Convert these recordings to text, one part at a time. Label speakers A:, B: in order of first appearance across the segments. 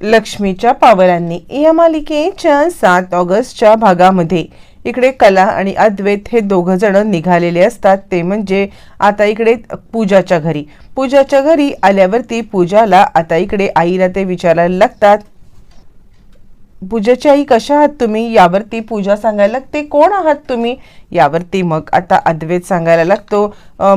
A: लक्ष्मीच्या पावलांनी. या मालिकेच्या सात ऑगस्टच्या भागामध्ये इकडे कला आणि अद्वैत हे दोघं जण निघालेले असतात. ते म्हणजे आता इकडे पूजाच्या घरी. पूजाच्या घरी आल्यावरती पूजाला आता इकडे आईला ते विचारायला लागतात. पूजेची आई कशा आहात तुम्ही? यावरती पूजा सांगायला लागते. कोण आहात तुम्ही? यावरती मग आता अद्वैत सांगायला लागतो.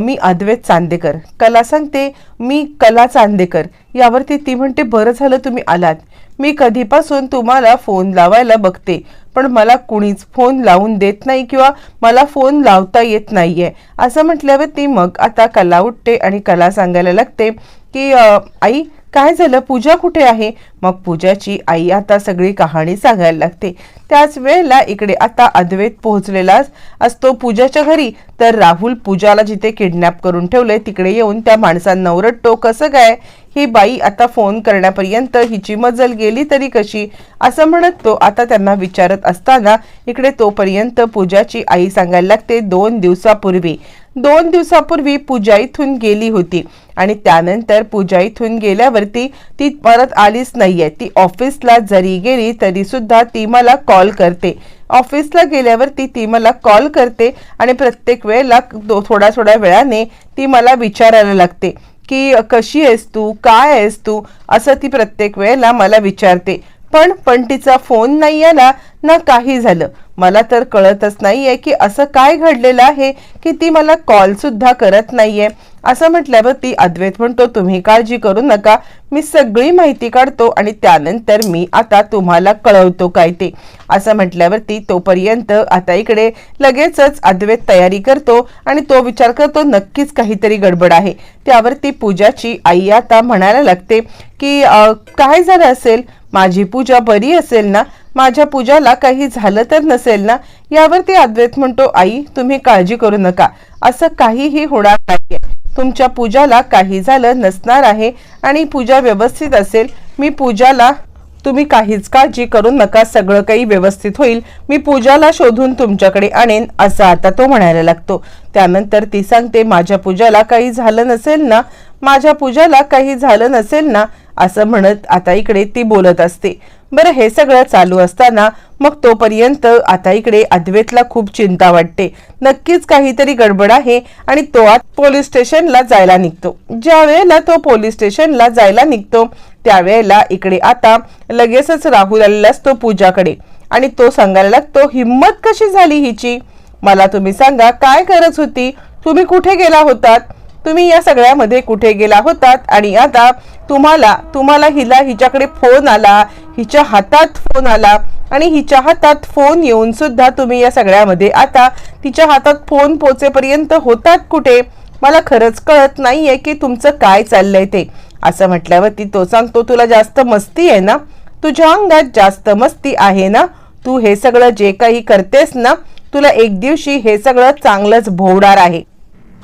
A: मी अद्वैत चांदेकर. कला सांगते मी कला चांदेकर. यावरती ती म्हणते बरं झालं तुम्ही आलात. मी कधीपासून तुम्हाला फोन लावायला बघते पण मला कुणीच फोन लावून देत नाही किंवा मला फोन लावता येत नाही आहे असं म्हटल्यावरती मग आता कला उठते आणि कला सांगायला लागते की आई काय झालं? पूजा कुठे आहे? मग पूजाची आई आता सगळी कहाणी सांगायला लागते. त्याच वेळेला इकडे आता अद्वैत पोहोचलेला असतो पूजाच्या घरी. तर राहुल पूजाला जिथे किडनॅप करून ठेवले तिकडे येऊन त्या माणसांना ओरडतो कसं काय? ही बाई आता फोन करण्यापर्यंत हिची मजल गेली तरी कशी? असं म्हणत तो आता त्यांना विचारत असताना इकडे तोपर्यंत पूजाची आई सांगायला लागते दोन दिवसापूर्वी. दोन दिवसापूर्वी पूजा इथून गेली होती. आणि त्यानंतर पूजा इथून गेल्यावरती ती परत आलीच नाहीये. ती ऑफिसला जरी गेली तरी सुद्धा ती मला कॉल करते. ऑफिसला गेल्यावरती ती मला कॉल करते आणि प्रत्येक वेळेला थोड्या थोड्या वेळाने ती मला विचारायला लागते की कशी आहेस तू? काय आहेस तू? असं ती प्रत्येक वेळेला मला विचारते. पण पण तिचा फोन नाही आला ना काही झालं. मला तर कळतच नाही आहे की असं काय घडलेलं आहे की ती मला कॉलसुद्धा करत नाही आहे असं म्हटल्यावर ती अद्वैत म्हणतो तुम्ही काळजी करू नका. मी सगळी माहिती काढतो आणि त्यानंतर मी आता तुम्हाला कळवतो काय ते. असं म्हटल्यावरती तोपर्यंत आता इकडे लगेचच अद्वैत तयारी करतो आणि तो विचार करतो नक्कीच काहीतरी गडबड आहे. त्यावरती पूजाची आई आता म्हणायला लागते की काय झालं असेल? माझी पूजा बरी असेल ना? माझ्या पूजाला काही झालं तर नसेल ना? यावरती अद्वैत म्हणतो आई तुम्ही काळजी करू नका. असं काहीही होणार नाहीये. तुमच्या पूजाला काही झालं नसणार आहे आणि पूजा व्यवस्थित असेल मी पूजाला तुम्ही काहीच काळजी करू नका सगळं काही व्यवस्थित होईल. मी पूजाला शोधून तुमच्याकडे आणेन असं आता तो म्हणायला लागतो. त्यानंतर ती सांगते माझ्या पूजाला काही झालं नसेल ना? माझ्या पूजाला काही झालं नसेल ना? असं म्हणत आता इकडे ती बोलत असते. बरं हे सगळं चालू असताना मग तोपर्यंत आता इकडे अद्वेतला खूप चिंता वाटते. नक्कीच काहीतरी गडबड आहे आणि तो आज पोलीस स्टेशनला जायला निघतो. ज्या वेळेला तो पोलीस स्टेशनला जायला निघतो त्यावेळेला इकडे आता लगेचच राहुल आलेला असतो पूजाकडे. आणि तो सांगायला लागतो हिम्मत कशी झाली हिची? मला तुम्ही सांगा काय गरज होती? तुम्ही कुठे गेला होतात? तुम्ही या सगळ्यामध्ये कुठे गेला होतात? आणि आता तुम्हाला तुम्हाला हिला हिच्याकडे फोन आला हिच्या हातात फोन आला आणि हिच्या हातात फोन येऊन सुद्धा तुम्ही या सगळ्यामध्ये आता तिच्या हातात फोन पोचेपर्यंत होतात कुठे? मला खरंच कळत नाहीये की तुमचं काय चाललंय ते. असं म्हटल्यावरती तो सांगतो तुला जास्त मस्ती आहे ना? तुझ्या अंगात जास्त मस्ती आहे ना? तू हे सगळं जे काही करतेस ना तुला एक दिवशी हे सगळं चांगलंच भोवणार आहे.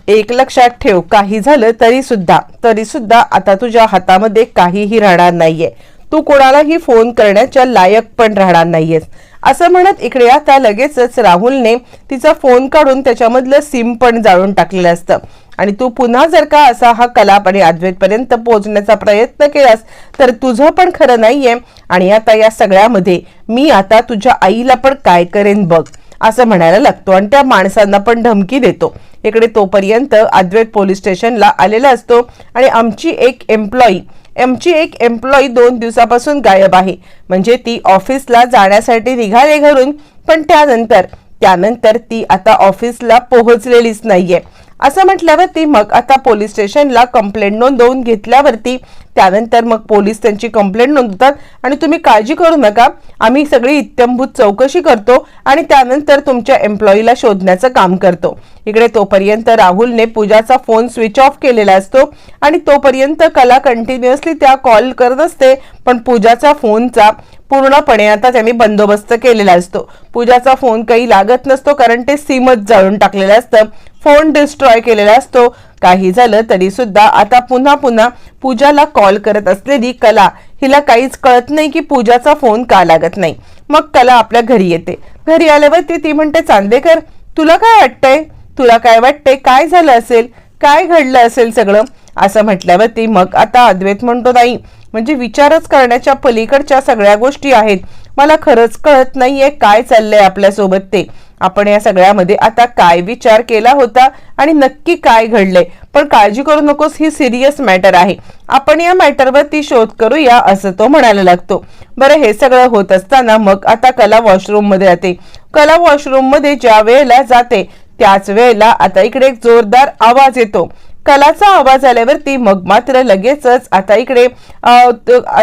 A: एक लक्षात ठेव काही झालं तरी सुद्धा. तरी सुद्धा आता तुझ्या हातामध्ये काहीही राहणार नाहीये. तू कोणालाही फोन करण्याच्या लायक पण राहणार नाहीयेस. असं म्हणत इकडे आता लगेचच राहुलने तिचा फोन काढून त्याच्यामधलं सिम पण जाळून टाकलेलं असतं. आणि तू पुन्हा जर का असा हा कलाप आणि अद्वैतपर्यंत पोहोचण्याचा प्रयत्न केलास तर तुझं पण खरं नाहीये. आणि आता या सगळ्यामध्ये मी आता तुझ्या आईला पण काय करेन बघ असं म्हणायला लागतो. आणि त्या माणसांना पण धमकी देतो. इकडे तोपर्यंत अद्वैत पोलीस स्टेशनला आलेला असतो आणि आमची एक एम्प्लॉई आमची एक एम्प्लॉई दोन दिवसापासून गायब आहे. म्हणजे ती ऑफिसला जाण्यासाठी निघाले घरून पण त्यानंतर त्यानंतर ती आता ऑफिसला पोहोचलेलीच नाहीये. असं म्हटल्यावरती मग आता पोलीस स्टेशनला कंप्लेंट नोंदवून घेतल्यावरती त्यानंतर मग पोलीस त्यांची कंप्लेंट नोंदवतात. आणि तुम्ही काळजी करू नका. आम्ही सगळी इत्यंभूत चौकशी करतो आणि त्यानंतर तुमच्या एम्प्लॉईला शोधण्याचं काम करतो. इकडे तोपर्यंत राहुलने पूजाचा फोन स्विच ऑफ केलेला असतो आणि तोपर्यंत कला कंटिन्युअसली त्या कॉल करत असते. पण पूजाचा फोनचा पूर्णपणे आता त्यांनी बंदोबस्त केलेला असतो. पूजाचा फोन काही लागत नसतो कारण ते सिमच जाळून टाकलेलं असतं. फोन डिस्ट्रॉय केलेला असतो. काही झालं तरी सुद्धा आता पुन्हा पुन्हा पूजाला कॉल करत असलेली कला हिला काहीच कळत नाही की पूजाचा फोन का लागत नाही. मग कला आपल्या घरी येते. घरी आल्यावरती ती म्हणते चांदेकर तुला काय वाटतंय? तुला काय वाटतंय? काय झालं असेल? काय घडलं असेल सगळं? असं म्हटल्यावरती मग आता अद्वैत म्हणतो नाही म्हणजे विचारच करण्याच्या पलीकडच्या सगळ्या गोष्टी आहेत. मला खरंच कळत नाहीये काय चाललंय आपल्यासोबत ते. आपण या सगळ्यामध्ये आता काय विचार केला होता आणि नक्की काय घडलंय? पण काळजी करू नकोस ही सिरियस मॅटर आहे. आपण या मॅटरवरती शोध करूया असं तो म्हणायला लागतो. बरं हे सगळं होत असताना मग आता कला वॉशरूममध्ये जाते कला वॉशरूममध्ये ज्या वेळेला जाते त्याच वेळेला आता इकडे एक जोरदार आवाज येतो. कलाचा आवाज आल्यावरती मग मात्र लगेचच आता इकडे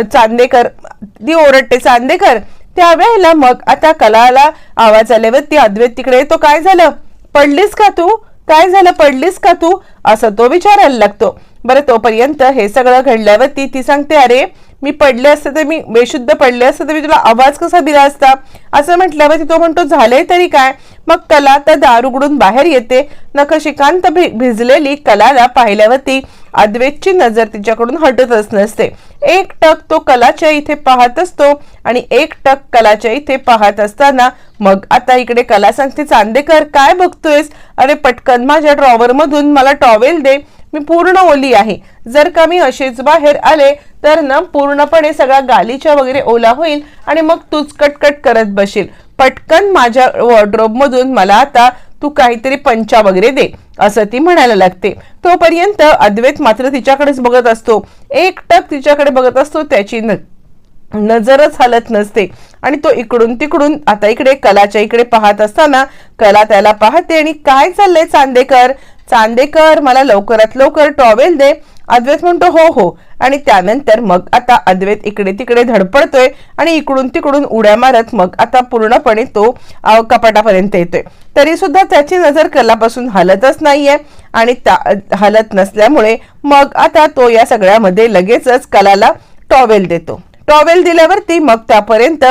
A: चांदेकर ती ओरडते चांदेकर त्यावेळेला मग आता कलाला आवाज आल्यावरती अद्वैत तिकडे तो काय झालं? पडलीस का तू? काय झालं? पडलीस का तू? असं तो विचारायला लागतो. बरं तोपर्यंत हे सगळं घडल्यावरती ती सांगते अरे मी पडले असते तर मी बेशुद्ध पडले असते तर मी तुला आवाज कसा दिला असता? असं म्हटल्यावर तो म्हणतो झालंय तरी काय? मग कला तर दार उघडून बाहेर येते. नखशिकांत भिजलेली कलाला पाहिल्यावरती अद्वेतची नजर तिच्याकडून हटतच नसते. एक टक तो कलाच्या इथे पाहत असतो आणि एक टक कलाच्या इथे पाहत असताना मग आता इकडे कला सांगते चांदेकर काय बघतोयस? अरे पटकन माझ्या ड्रॉवर मधून मला टॉवेल दे. मी पूर्ण ओली आहे. जर का मी असेच बाहेर आले तर ना पूर्णपणे सगळा गालीच्या वगैरे ओला होईल आणि मग तूच कटकट करत बशील. पटकन माझ्या वॉर्ड्रोब मधून मला आता तू काहीतरी पंचा वगैरे दे असं ती म्हणायला लागते. तोपर्यंत अद्वैत मात्र तिच्याकडेच बघत असतो. एकटक तिच्याकडे बघत असतो त्याची न नजरच हलत नसते. आणि तो इकडून तिकडून आता इकडे कलाच्या इकडे पाहत असताना कला त्याला पाहते आणि काय चाललंय चांदेकर? चांदेकर मला लवकरात लवकर टॉवेल दे. अद्वैत म्हणतो हो हो. आणि त्यानंतर मग आता अद्वैत इकडे तिकडे धडपडतोय आणि इकडून तिकडून उड्या मारत मग आता पूर्णपणे तो कपाटापर्यंत येतोय. तरी सुद्धा त्याची नजर कलापासून हलतच नाहीये आणि त्या- हलत नसल्यामुळे मग आता तो या सगळ्यामध्ये लगेचच कलाला टॉवेल देतो. टॉवेल दिल्यावरती मग त्यापर्यंत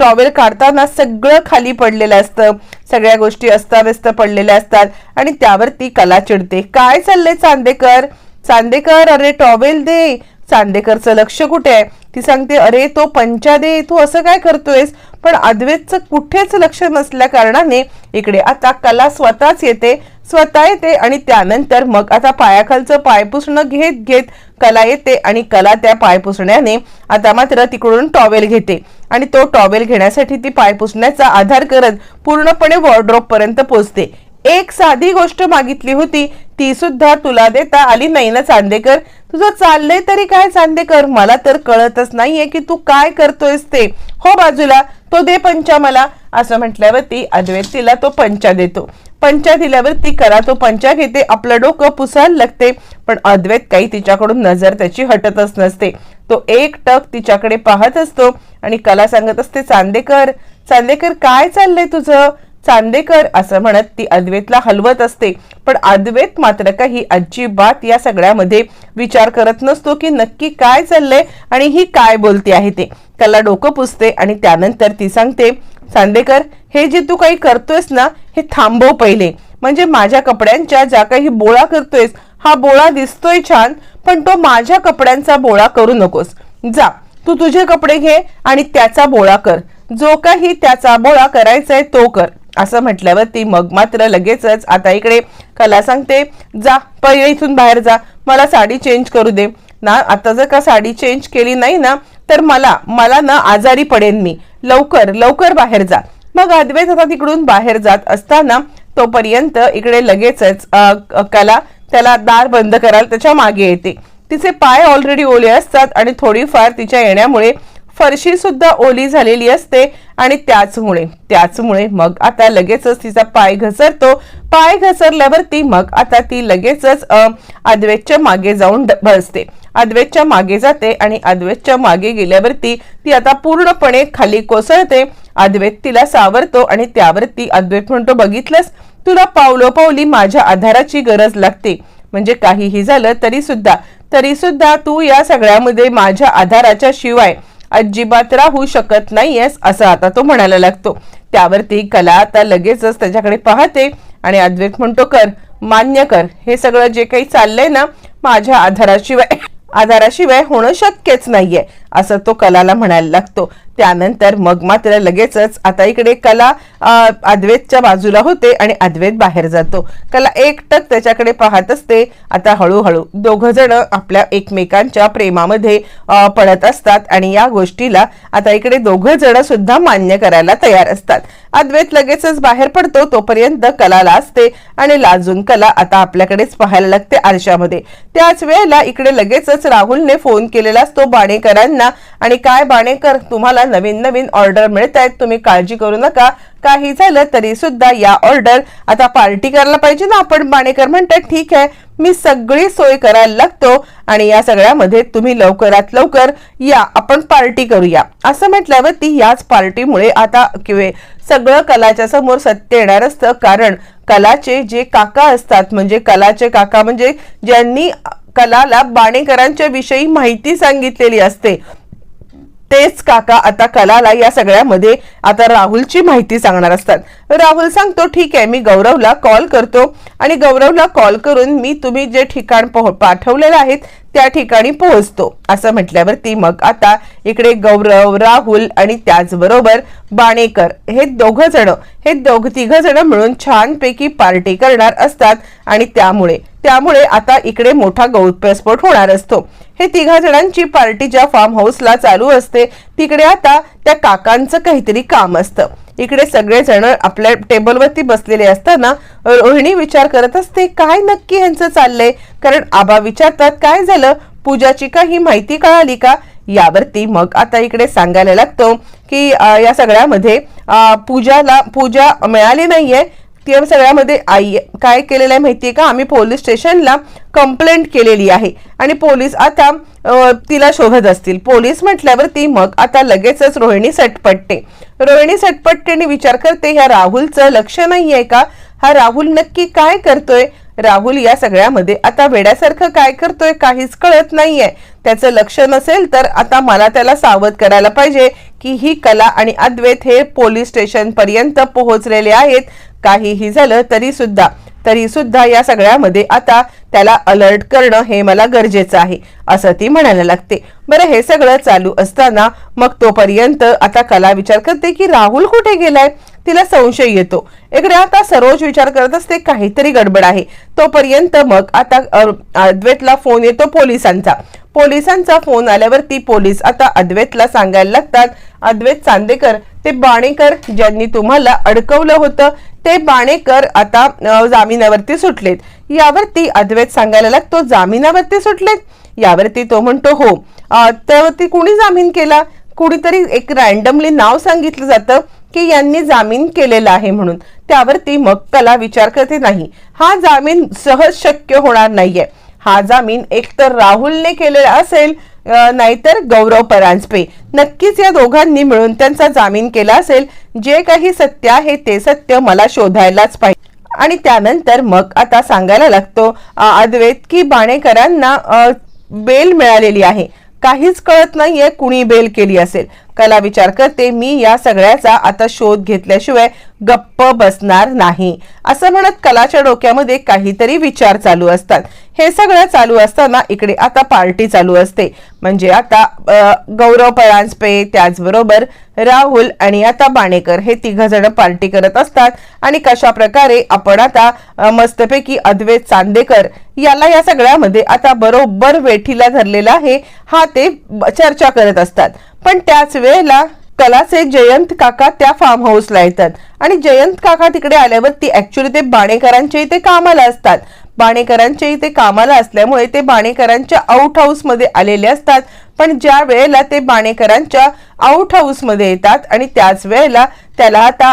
A: टॉवेल काढताना सगळं खाली पडलेलं असतं. सगळ्या गोष्टी अस्ताव्यस्त पडलेल्या असतात आणि त्यावरती कला चिडते. काय चाललंय चांदेकर? चांदेकर अरे टॉवेल दे. चांदेकरचं लक्ष कुठे? आहे ती सांगते अरे तो पंचा दे. तू असं काय करतोयस? पण अद्वैतचं कुठेच लक्ष नसल्या कारणाने इकडे आता कला स्वतःच येते. स्वतः येते आणि त्यानंतर मग आता पायाखालचं पाय पुसणं घेत घेत कला येते आणि कला त्या पाय पुसण्याने आता मात्र तिकडून टॉवेल घेते. आणि तो टॉवेल घेण्यासाठी ती पाय पुसण्याचा आधार करत पूर्णपणे वॉर्ड्रॉप पर्यंत पोचते. एक साधी गोष्ट मागितली होती ती सुद्धा तुला देता आली नाही ना चांदेकर? तुझं चाललंय तरी काय चांदेकर? मला तर कळतच नाहीये की तू काय करतोयस ते. हो बाजूला तो दे पंचा मला. असं म्हटल्यावरती अद्वैत तिला तो पंचा देतो. पंचा दिल्यावरती करा तो पंचा घेते आपलं डोकं पुसायला लागते. पण अद्वैत काही तिच्याकडून नजर त्याची हटतच नसते. तो एक टक तिच्याकडे पाहत असतो आणि कला सांगत असते चांदेकर चांदेकर काय चाललंय तुझं? चांदेकर असं म्हणत ती अद्वैतला हलवत असते. पण अद्वैत मात्र काही अजिबात या सगळ्यामध्ये विचार करत नसतो की नक्की काय चाललंय आणि ही काय बोलते आहे ते. कला डोकं पुसते आणि त्यानंतर ती सांगते चांदेकर हे जे तू काही करतोयस ना हे थांबव पहिले. म्हणजे माझ्या कपड्यांच्या ज्या काही बोळा करतोयस हा बोळा दिसतोय छान पण तो माझ्या कपड्यांचा बोळा करू नकोस. जा तू तुझे कपडे घे आणि त्याचा बोळा कर. जो काही त्याचा बोळा करायचा आहे तो कर. असं म्हटल्यावरती मग मात्र लगेचच आता इकडे कला सांगते जा पहिले इथून बाहेर जा. मला साडी चेंज करू दे. ना आता जर का साडी चेंज केली नाही ना तर मला मला ना आजारी पडेन मी. लवकर लवकर बाहेर जा. मग अद्वैत आता तिकडून बाहेर जात असताना तोपर्यंत इकडे लगेचच कला त्याला दार बंद करायला त्याच्यामागे येते. तिचे पाय ऑलरेडी ओले असतात आणि थोडीफार तिच्या येण्यामुळे फरशी सुद्धा ओली झालेली असते आणि त्याचमुळे त्याचमुळे मग आता लगेचच तिचा पाय घसरतो. पाय घसरल्यावरती मग आता ती लगेचच अ, अद्वैतच्या मागे जाऊन ड- बसते. अद्वैतच्या मागे जाते आणि अद्वैतच्या मागे गेल्यावरती ती आता पूर्णपणे खाली कोसळते. अद्वैत तिला सावरतो आणि त्यावरती अद्वैत म्हणतो बघितलंस? तुला पावलोपावली माझ्या आधाराची गरज लागते. म्हणजे काहीही झालं तरी सुद्धा तरी सुद्धा तू या सगळ्यामध्ये माझ्या आधाराच्या शिवाय अजिबात राहू शकत नाहीयेस असं आता तो म्हणायला लागतो. त्यावरती कला आता लगेचच त्याच्याकडे पाहते आणि अद्वैत म्हणतो कर मान्य कर हे सगळं जे काही चाललंय ना माझ्या आधाराशिवाय आधाराशिवाय होणं शक्यच नाहीये. असं तो कलाला म्हणायला लागतो. त्यानंतर मग मात्र लगेचच आता इकडे कला अद्वैतच्या बाजूला होते आणि अद्वैत बाहेर जातो. कला एकटक त्याच्याकडे पाहत असते. आता हळूहळू दोघ जण आपल्या एकमेकांच्या प्रेमामध्ये पडत असतात आणि या गोष्टीला आता इकडे दोघ जण सुद्धा मान्य करायला तयार असतात. अद्वैत लगेचच बाहेर पडतो तोपर्यंत कला लाजते आणि लाजून कला आता आपल्याकडेच पाहायला लागते आरशामध्ये. त्याच वेळेला इकडे लगेचच राहुलने फोन केलेला असतो बाणेकरांना. आणि काय बाणेकर तुम्हाला नवीन नवीन ऑर्डर मिळत आहेत तुम्ही काळजी करू नका. काही झालं तरी सुद्धा या ऑर्डर आता पार्टी करायला पाहिजे ना आपण बाणेकर म्हणतात ठीक आहे मी सगळी सोय करायला लागतो आणि या सगळ्यामध्ये तुम्ही लवकरात लवकर या आपण पार्टी करूया. असं म्हटल्यावरती याच पार्टीमुळे आता किंवा सगळं कलाच्या समोर सत्य येणार असतं. कारण कलाचे जे काका असतात म्हणजे कलाचे काका म्हणजे ज्यांनी कलाला बाणेकरांच्या विषयी माहिती सांगितलेली असते. तेच काका आता कलाला या सगळ्यामध्ये आता राहुलची माहिती सांगणार असतात. राहुल सांगतो ठीक आहे मी गौरवला कॉल करतो आणि गौरवला कॉल करून मी तुम्ही जे ठिकाण पोह- पाठवलेलं आहेत त्या ठिकाणी पोहोचतो. असं म्हटल्यावरती मग आता इकडे गौरव राहुल आणि त्याचबरोबर बाणेकर हे दोघ जण हे दोघ तिघ जण मिळून छानपैकी पार्टी करणार असतात आणि त्यामुळे त्यामुळे आता इकडे मोठा गौप्यस्फोट होणार असतो. हे तिघा जणांची पार्टी ज्या फार्म हाऊसला चालू असते तिकडे आता त्या काकांचं काहीतरी काम असतं. इकडे सगळेजण आपल्या टेबलवरती बसलेले असताना रोहिणी विचार करत असते काय नक्की ह्यांचं चाललंय? कारण आबा विचारतात काय झालं? पूजाची काही माहिती कळाली का? यावरती मग आता इकडे सांगायला लागतो की या सगळ्यामध्ये पूजाला पूजा मिळाली नाहीये त्या सगळ्यामध्ये आई काय केलेलं आहे माहितीये का? आम्ही पोलीस स्टेशनला कंप्लेंट केलेली आहे. आणि पोलीस आता तिला शोधत असतील. पोलीस म्हटल्यावरती मग आता लगेचच रोहिणी सटपटते. रोहिणी सटपटतेने विचार करते ह्या राहुलचं लक्ष नाही आहे का? हा राहुल नक्की काय करतोय? राहुल या सगळ्यामध्ये आता वेड्यासारखं काय करतोय काहीच कळत नाहीये. त्याचं लक्ष नसेल तर आता मला त्याला सावध करायला पाहिजे की ही कला आणि अद्वैत हे पोलीस स्टेशन पर्यंत पोहोचलेले आहेत. काहीही झालं तरी सुद्धा तरी सुद्धा या सगळ्यामध्ये आता त्याला अलर्ट करणं हे मला गरजेचं आहे असं ती म्हणायला लागते. बरं हे सगळं चालू असताना मग तोपर्यंत आता कला विचार करते की राहुल कुठे गेलाय? तिला संशय येतो. इकडे आता सरोज विचार करत असते काहीतरी गडबड आहे. तोपर्यंत मग आता अद्वैतला फोन येतो पोलिसांचा. पोलिसांचा फोन आल्यावरती पोलीस आता अद्वैतला सांगायला लागतात अद्वैत चांदेकर ते बाणेकर ज्यांनी तुम्हाला अडकवलं होतं ते बाणेकर आता जामिनावरती सुटलेत. यावरती अद्वैत सांगायला लागतो जामिनावरती सुटलेत? यावरती तो म्हणतो हो. त्यावरती कुणी जामीन केला? कुणीतरी एक रॅन्डमली नाव सांगितलं जातं. की यांनी जामीन केलेला आहे म्हणून. त्यावरती मग कला विचार करते नाही. हा जामीन सहज शक्य होणार नाहीये. हा जामीन एकतर राहुलने केलेला असेल नाहीतर गौरव परांजपे. नक्कीच या दोघांनी मिळून त्यांचा जामीन केला असेल. जे काही सत्य आहे ते सत्य मला शोधायलाच पाहिजे. आणि त्यानंतर मग आता सांगायला लागतो अद्वैत की बाणेकरांना बेल मिळालेली आहे. काहीच कळत नाहीये कुणी बेल केली असेल. कला विचार करते मी या सगळ्याचा आता शोध घेतल्याशिवाय गप्प बसणार नाही. असं म्हणत कलाच्या डोक्यामध्ये काहीतरी विचार चालू असतात. हे सगळं चालू असताना इकडे आता पार्टी चालू असते. म्हणजे आता गौरव पळांजपे त्याचबरोबर राहुल आणि आता बाणेकर हे तिघ जण पार्टी करत असतात. आणि कशा प्रकारे आपण आता मस्तपैकी अद्वैत चांदेकर याला या सगळ्यामध्ये आता बरोबर वेठीला धरलेला आहे हा ते चर्चा करत असतात. पण त्याच वेळेला कलाचे जयंत काका त्या फार्म हाऊसला येतात. आणि जयंत काका तिकडे आल्यावरती ऍक्च्युली ते बाणेकरांच्या इथे कामाला असतात. बाणेकरांच्या इथे कामाला असल्यामुळे ते बाणेकरांच्या आउट हाऊसमध्ये आलेले असतात. पण ज्या वेळेला ते बाणेकरांच्या आउट हाऊसमध्ये येतात आणि त्याच वेळेला त्याला आता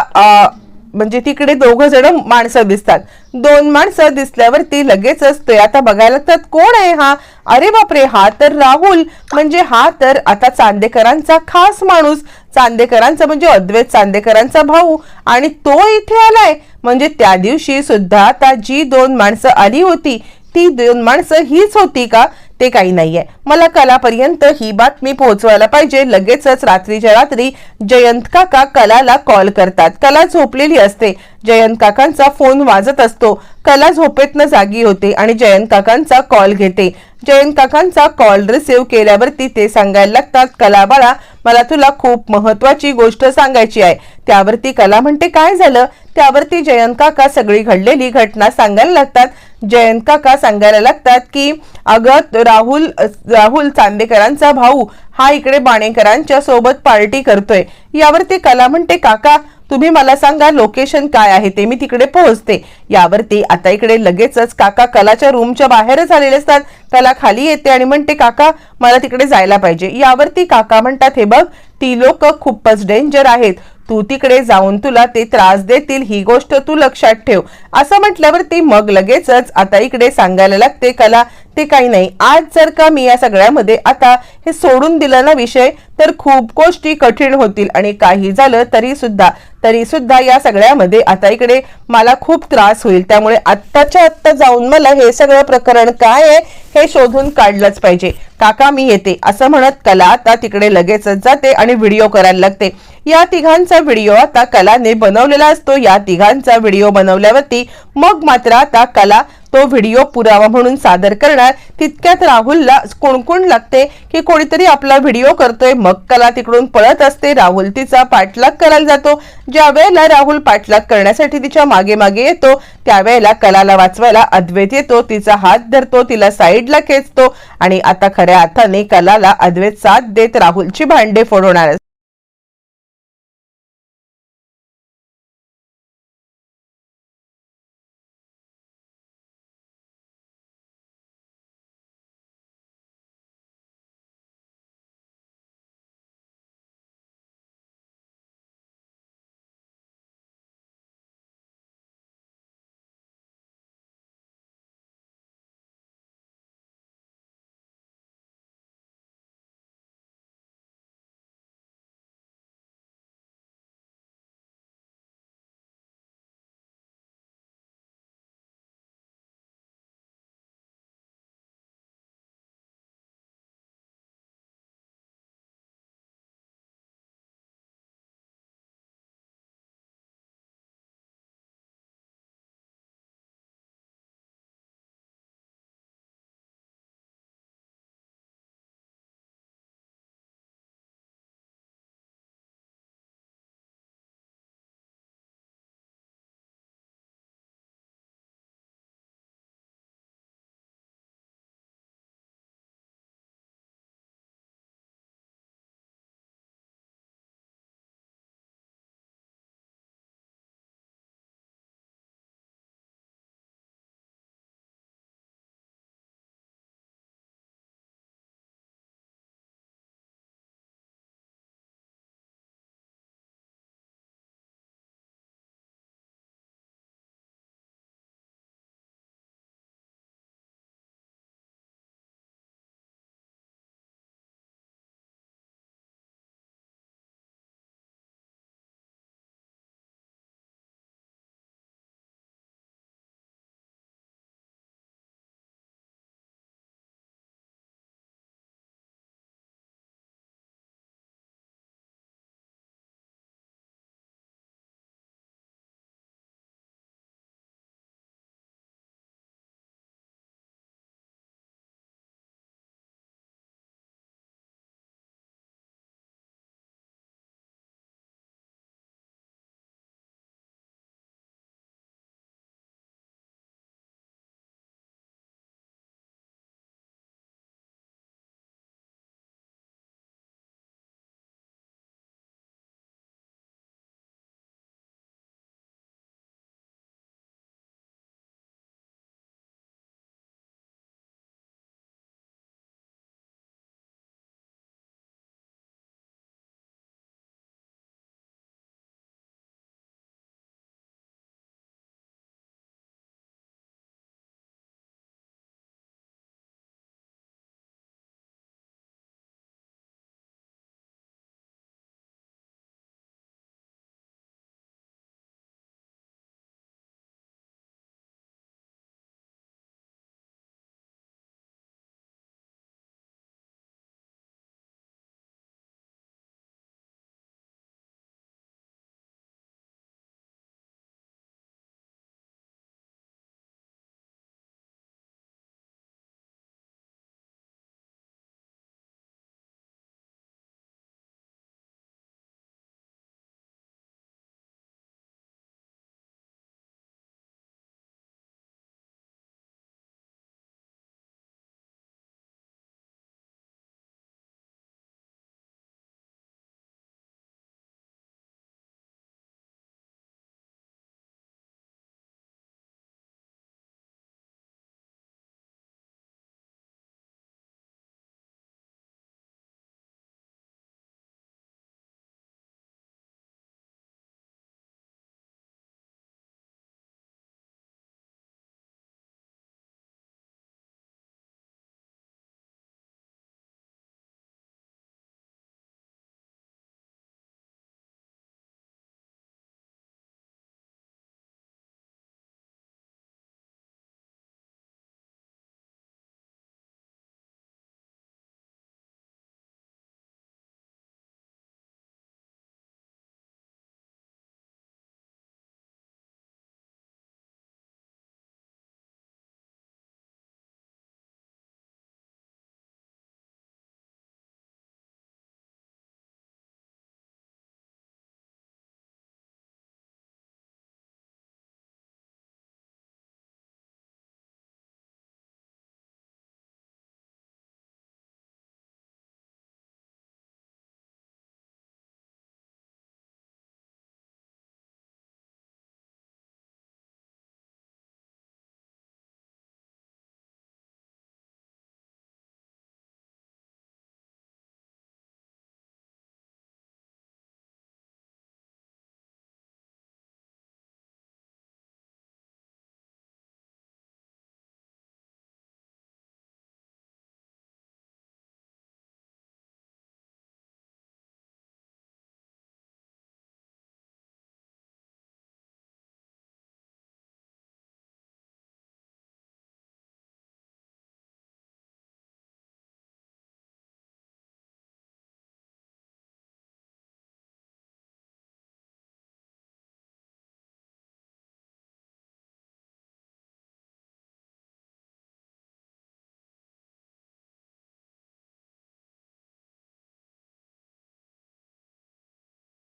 A: म्हणजे तिकडे दोघ जण माणसं दिसतात. दोन माणसं दिसल्यावर ती लगेचच ते आता बघायला लागतात कोण आहे हा? अरे बापरे हा तर राहुल. म्हणजे हा तर आता चांदेकरांचा खास माणूस. चांदेकरांचा म्हणजे अद्वैत चांदेकरांचा भाऊ. आणि तो इथे आलाय. म्हणजे त्या दिवशी सुद्धा आता जी दोन माणसं आली होती ती दोन माणसं हीच होती का? ते काही नाहीये. मला कलापर्यंत ही बातमी पोहोचवायला पाहिजे. लगेचच रात्रीच्या रात्री जयंत काका कलाला कॉल करतात. कला झोपलेली असते. जयंत काकांचा फोन वाजत असतो. कला झोपेतनं जागी होते आणि जयंत काकांचा कॉल घेते. जयंत काकांचा कॉल रिसिव्ह केल्यावरती ते सांगायला लागतात कला बाळा मला तुला खूप महत्वाची गोष्ट सांगायची आहे. त्यावरती कला म्हणते काय झालं? त्यावरती जयंत काका सगळी घडलेली घटना सांगायला लागतात. जयंत काका सांगायला लागतात की अगं राहुल राहुल चांदेकरांचा भाऊ हा इकडे बाणेकरांच्या सोबत पार्टी करतोय. यावरती कला म्हणते काका तुम्ही मला सांगा लोकेशन काय आहे? ते मी तिकडे पोहोचते. यावरती आता इकडे लगेचच काका कलाच्या रूमच्या बाहेरच आलेले असतात. कला खाली येते आणि म्हणते काका मला तिकडे जायला पाहिजे. यावरती काका म्हणतात हे बघ ती लोक खूपच डेंजर आहेत. तू तिकडे जाऊन तुला ते त्रास देतील ही गोष्ट तू लक्षात ठेव. असं म्हटल्यावरती मग लगेचच आता इकडे सांगायला लागते कला ते काही नाही. आज जर का मी या सगळ्यामध्ये आता हे सोडून दिलं ना विषय तर खूप गोष्टी कठीण होतील आणि काही झालं तरी सुद्धा. तरी सुद्धा या सगळ्यामध्ये आता इकडे मला खूप त्रास होईल. त्यामुळे आत्ताच्या आत्ता जाऊन मला हे सगळं प्रकरण काय आहे हे शोधून काढलंच पाहिजे. काका मी येते असं म्हणत कला आता तिकडे लगेचच जाते आणि व्हिडिओ करायला लागते. या तिघांचा व्हिडिओ आता कलाने बनवलेला असतो. या तिघांचा व्हिडिओ बनवल्यावरती मग मात्र आता कला तो व्हिडिओ पुरावा म्हणून सादर करणार. तितक्यात राहुलला कोणकोण लागते की कोणीतरी आपला व्हिडिओ करतोय मग कला तिकडून पळत असते. राहुल तिचा पाठलाग करायला जातो. ज्या वेळेला राहुल पाठलाग करण्यासाठी तिच्यामागे मागे येतो त्यावेळेला कलाला वाचवायला अद्वैत येतो. तिचा हात धरतो तिला साईडला खेचतो आणि आता खऱ्या अर्थाने कलाला अद्वैत साथ देत राहुलची भांडे फोडवणार.